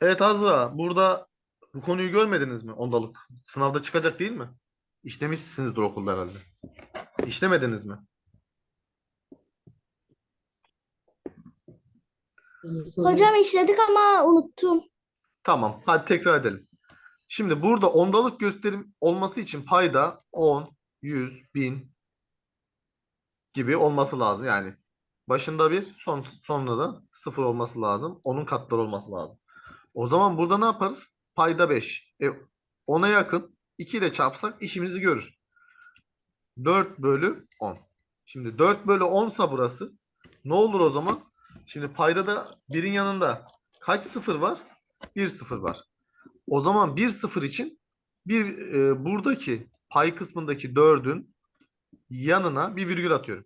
Evet Azra, burada bu konuyu görmediniz mi? Ondalık. Sınavda çıkacak değil mi? İşlemişsinizdir okulda herhalde. İşlemediniz mi? Hocam işledik ama unuttum. Tamam, hadi tekrar edelim. Şimdi burada ondalık gösterim olması için payda 10, 100, 1000 gibi olması lazım. Yani başında bir, son, sonunda da sıfır olması lazım. Onun katları olması lazım. O zaman burada ne yaparız? Payda 5. E, 10'a yakın 2 ile çarpsak işimizi görür. 4 bölü 10. Şimdi 4 bölü 10 sa burası. Ne olur o zaman? Şimdi payda da birin yanında kaç sıfır var? 1 sıfır var. O zaman 1 sıfır için bir e, buradaki pay kısmındaki 4'ün yanına bir virgül atıyorum.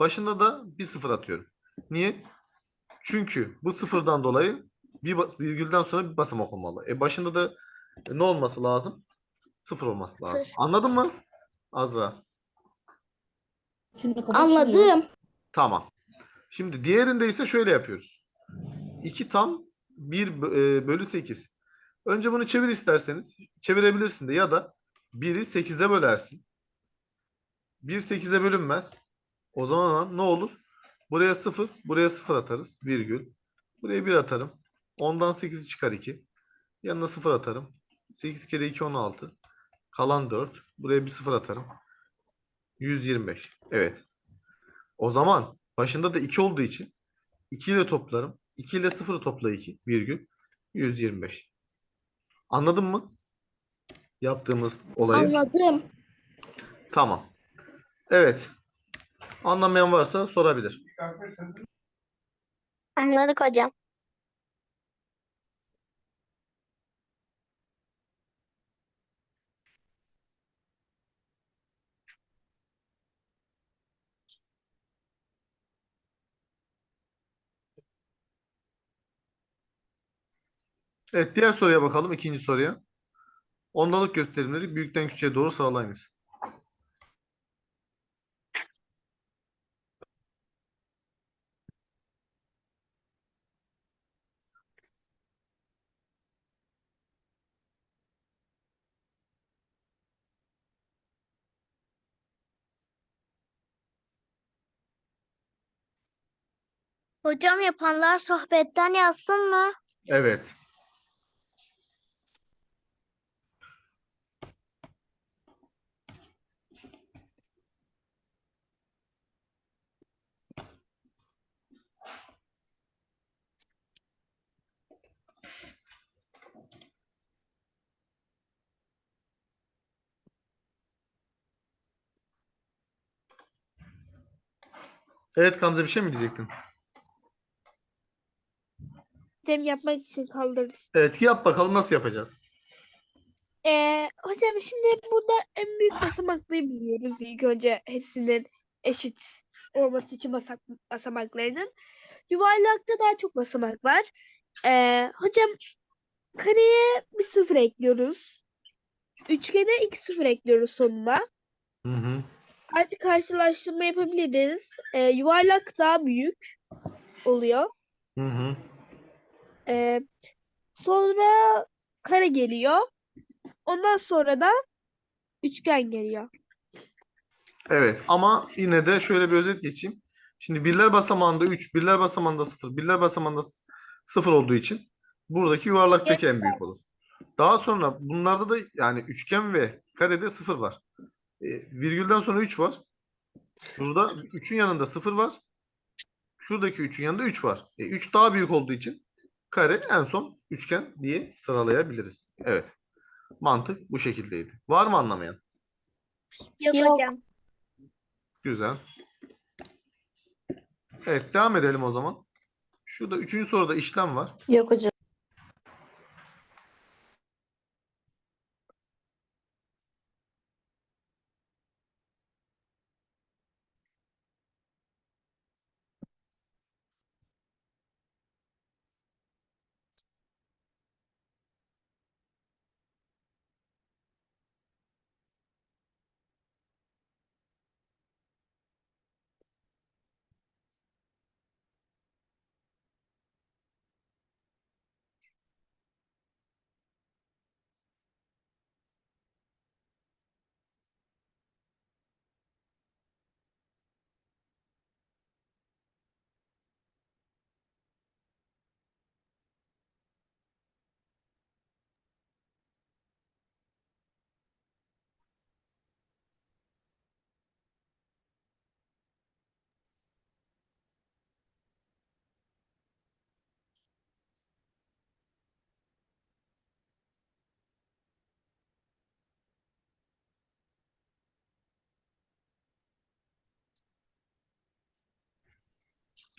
Başında da bir sıfır atıyorum. Niye? Çünkü bu sıfırdan dolayı bir virgülden sonra bir basamak olmalı. E başında da ne olması lazım? Sıfır olması lazım. Sıfır. Anladın mı? Azra. Anladım. Tamam. Şimdi diğerinde ise şöyle yapıyoruz. 2 tam 1 bölü 8. Önce bunu çevir isterseniz. Çevirebilirsin de ya da 1'i 8'e bölersin. 1 8'e bölünmez. O zaman ne olur? Buraya 0, buraya 0 atarız. Virgül. Buraya 1 atarım. 10'dan 8'i çıkar 2. Yanına 0 atarım. 8 kere 2 16. Kalan 4. Buraya bir 0 atarım. 125. Evet. O zaman başında da 2 olduğu için 2 ile toplarım. 2 ile 0'ı topla 2. Virgül. 125. Anladın mı? Yaptığımız olayı. Anladım. Tamam. Evet. Anlamayan varsa sorabilir. Anladık hocam. Evet, diğer soruya bakalım. ikinci soruya. Ondalık gösterimleri büyükten küçüğe doğru sıralayınız. Hocam yapanlar sohbetten yazsın mı? Evet. Evet Gamze bir şey mi diyecektin? Hocam yapmak için kaldırdım. Evet yap bakalım nasıl yapacağız? Ee, hocam şimdi burada en büyük basamaklığı biliyoruz ilk önce hepsinin eşit olması için basak, basamaklarının. Yuvarlakta daha çok basamak var. Ee, hocam kareye bir sıfır ekliyoruz. Üçgene iki sıfır ekliyoruz sonuna. Hı hı. Artık karşılaştırma yapabiliriz. Ee, yuvarlak daha büyük oluyor. Hı hı. Ee, sonra kare geliyor. Ondan sonra da üçgen geliyor. Evet ama yine de şöyle bir özet geçeyim. Şimdi birler basamağında 3, birler basamağında 0, birler basamağında 0 olduğu için buradaki yuvarlaktaki en büyük olur. Daha sonra bunlarda da yani üçgen ve karede 0 var. E, virgülden sonra 3 var. Burada 3'ün yanında 0 var. Şuradaki 3'ün yanında 3 var. E, 3 daha büyük olduğu için kare en son üçgen diye sıralayabiliriz. Evet. Mantık bu şekildeydi. Var mı anlamayan? Yok, Yok. hocam. Güzel. Evet devam edelim o zaman. Şurada üçüncü soruda işlem var. Yok hocam.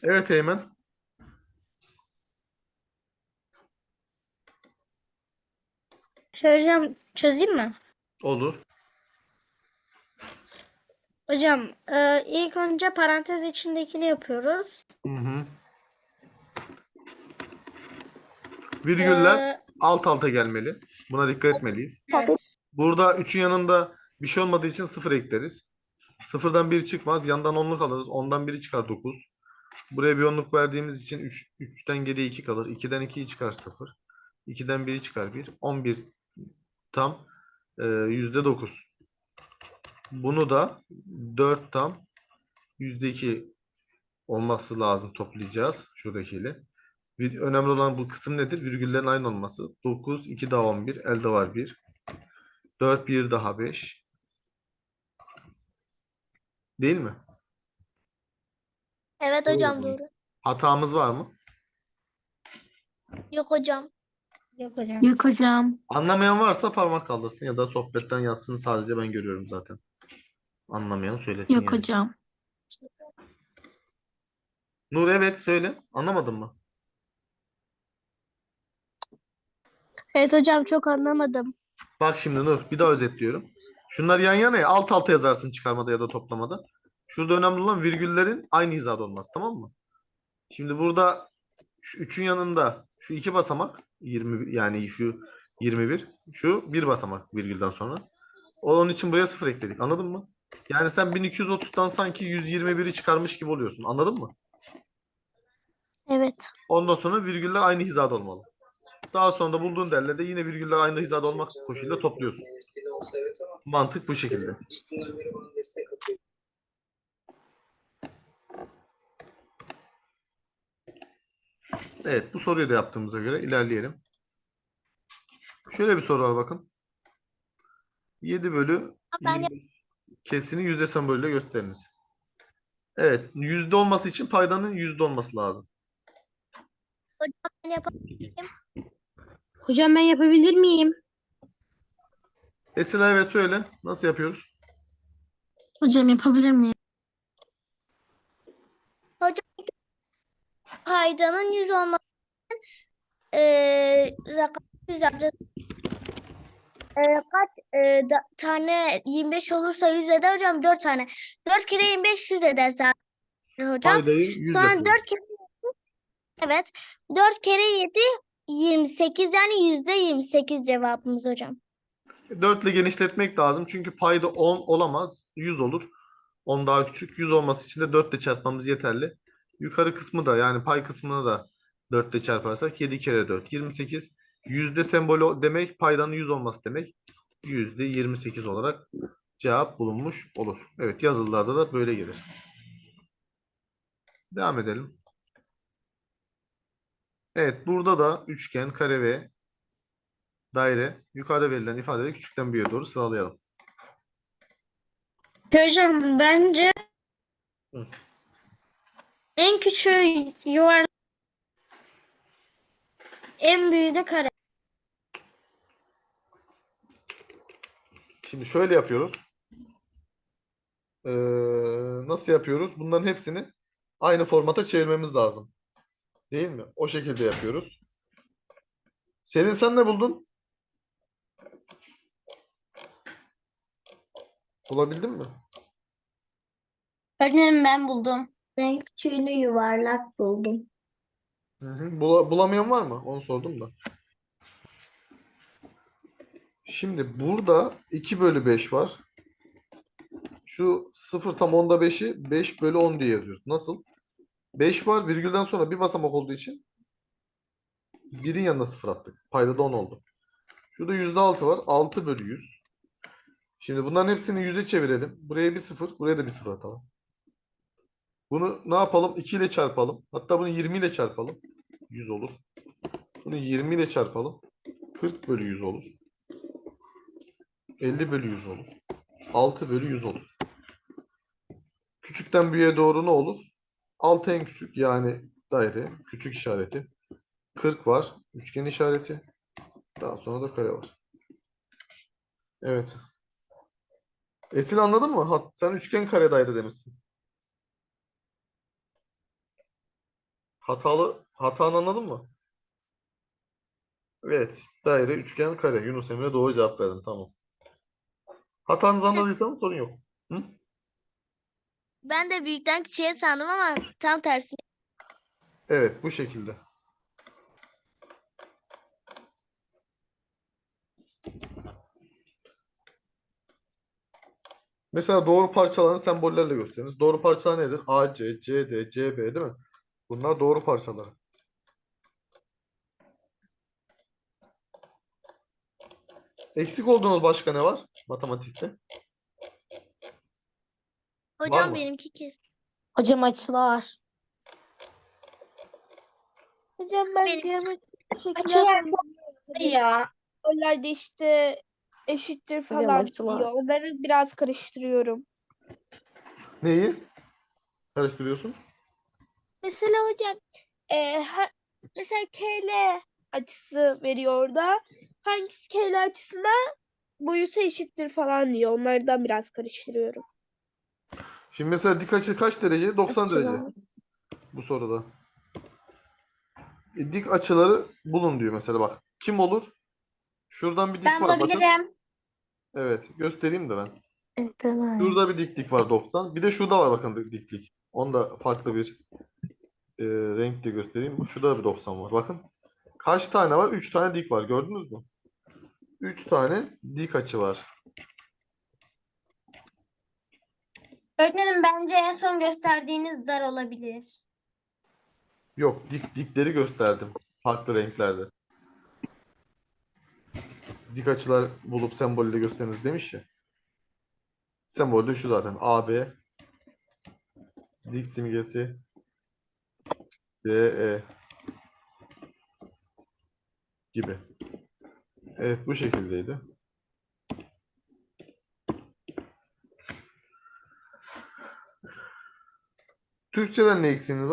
Evet Eymen. Hocam çözeyim mi? Olur. Hocam e, ilk önce parantez içindekini yapıyoruz. Hı hı. Virgüller Ee, alt alta gelmeli. Buna dikkat etmeliyiz. evet. Burada 3'ün yanında bir şey olmadığı için 0 ekleriz. Sıfırdan 1 çıkmaz. Yandan onluk alırız. Ondan biri çıkar 9. Buraya bir onluk verdiğimiz için 3, 3'ten geriye 2 kalır. 2'den 2'yi çıkar 0. 2'den 1'i çıkar 1. 11 tam e, %9. Bunu da 4 tam %2 olması lazım toplayacağız şuradakiyle. Bir, önemli olan bu kısım nedir? Virgüllerin aynı olması. 9, 2 daha 11, elde var 1. 4, 1 daha 5. Değil mi? Evet Doğru hocam hocam. doğru. Hatamız var mı? Yok hocam. Yok hocam. Yok hocam. Anlamayan varsa parmak kaldırsın ya da sohbetten yazsın sadece ben görüyorum zaten. Anlamayan söylesin Yok yani. hocam. Nur evet söyle. Anlamadın mı? Evet hocam çok anlamadım. Bak şimdi Nur bir daha özetliyorum. Şunlar yan yana ya alt alta yazarsın çıkarmada ya da toplamada. Şurada önemli olan virgüllerin aynı hizada olması tamam mı? Şimdi burada şu üçün yanında şu iki basamak 20 yani şu 21 şu bir basamak virgülden sonra. Onun için buraya sıfır ekledik. Anladın mı? Yani sen 1230'dan sanki 121'i çıkarmış gibi oluyorsun. Anladın mı? Evet. Ondan sonra virgüller aynı hizada olmalı. Daha sonra da bulduğun değerle de yine virgüller aynı hizada olmak koşuluyla topluyorsun. Mantık bu şekilde. Evet, bu soruyu da yaptığımıza göre ilerleyelim. Şöyle bir soru var bakın. 7 bölü Ben 25 kesini yüzde sembolüyle gösteriniz. Evet, yüzde olması için paydanın yüzde olması lazım. Ben yapabilirim. Hocam ben yapabilir miyim? Esila evet söyle. Nasıl yapıyoruz? Hocam yapabilir miyim? Paydanın 100 olması için rakam 100 yapacağız. Eee, kaç eee, da- tane 25 olursa 100 eder hocam 4 tane. 4 kere 25 100 eder zaten hocam. Paydayı 100 Sonra yapıyoruz. 4 kere Evet. 4 kere 7 28 yani yüzde 28 cevabımız hocam. 4 ile genişletmek lazım. Çünkü payda 10 olamaz. 100 olur. 10 daha küçük. 100 olması için de 4 ile çarpmamız yeterli. Yukarı kısmı da yani pay kısmını da 4 ile çarparsak 7 kere 4 28. Yüzde sembolü demek paydanın 100 olması demek. Yüzde 28 olarak cevap bulunmuş olur. Evet yazılılarda da böyle gelir. Devam edelim. Evet burada da üçgen, kare ve daire yukarıda verilen ifadeleri küçükten büyüğe doğru sıralayalım. Hocam bence Hı. En küçüğü yuvarlak en büyüğü de kare. Şimdi şöyle yapıyoruz. Ee, nasıl yapıyoruz? Bunların hepsini aynı formata çevirmemiz lazım. Değil mi? O şekilde yapıyoruz. Selin sen ne buldun? Bulabildin mi? Öğretmenim ben buldum. Ben küçüğünü yuvarlak buldum. Hı hı. Bula- bulamayan var mı? Onu sordum da. Şimdi burada 2 bölü 5 var. Şu 0 tam 10'da 5'i 5 bölü 10 diye yazıyoruz. Nasıl? 5 var virgülden sonra bir basamak olduğu için birin yanına 0 attık. Payda da 10 oldu. Şurada %6 var. 6 bölü 100. Şimdi bunların hepsini 100'e çevirelim. Buraya bir 0, buraya da bir 0 atalım. Bunu ne yapalım? 2 ile çarpalım. Hatta bunu 20 ile çarpalım. 100 olur. Bunu 20 ile çarpalım. 40 bölü 100 olur. 50 bölü 100 olur. 6 bölü 100 olur. Küçükten büyüğe doğru ne olur? 6 en küçük yani daire. Küçük işareti. 40 var. Üçgen işareti. Daha sonra da kare var. Evet. Esin anladın mı? Sen üçgen kare daire demişsin. Hatalı hatanı anladın mı? Evet. Daire, üçgen, kare. Yunus Emre doğru cevap verdin. Tamam. Hatanızı anladıysan sorun yok. Hı? Ben de büyükten küçüğe sandım ama tam tersi. Evet, bu şekilde. Mesela doğru parçalarını sembollerle gösteriniz. Doğru parçalar nedir? AC, CD, CB değil mi? Bunlar doğru parçalar. Eksik olduğunuz başka ne var matematikte? Hocam mı? benimki kes. Hocam açılar. Hocam ben Benim- geometrik Açılar şekiller çok Ya. Onlarda işte eşittir Hocam falan açılar. diyor. Onları biraz karıştırıyorum. Neyi? Karıştırıyorsun. Mesela hocam e, ha- mesela KL açısı veriyor orada. Hangisi KL açısına boyutu eşittir falan diyor. Onlardan biraz karıştırıyorum. Şimdi mesela dik açı kaç derece? 90 derece Açılar. bu soruda. E, dik açıları bulun diyor mesela bak. Kim olur? Şuradan bir dik Ben var bakın. bulabilirim. Evet, göstereyim de ben. Evet, evet. Şurada bir diklik var 90. Bir de şurada var bakın diklik. Onu da farklı bir e, renkle göstereyim. Şurada bir 90 var. Bakın. Kaç tane var? 3 tane dik var. Gördünüz mü? 3 tane dik açı var. Öğretmenim bence en son gösterdiğiniz dar olabilir. Yok, dik dikleri gösterdim. Farklı renklerde. Dik açılar bulup sembolle gösteriniz demiş ya. Sembol de şu zaten. AB dik simgesi DE gibi. Evet bu şekildeydi. Türkçeden ne eksiğiniz var?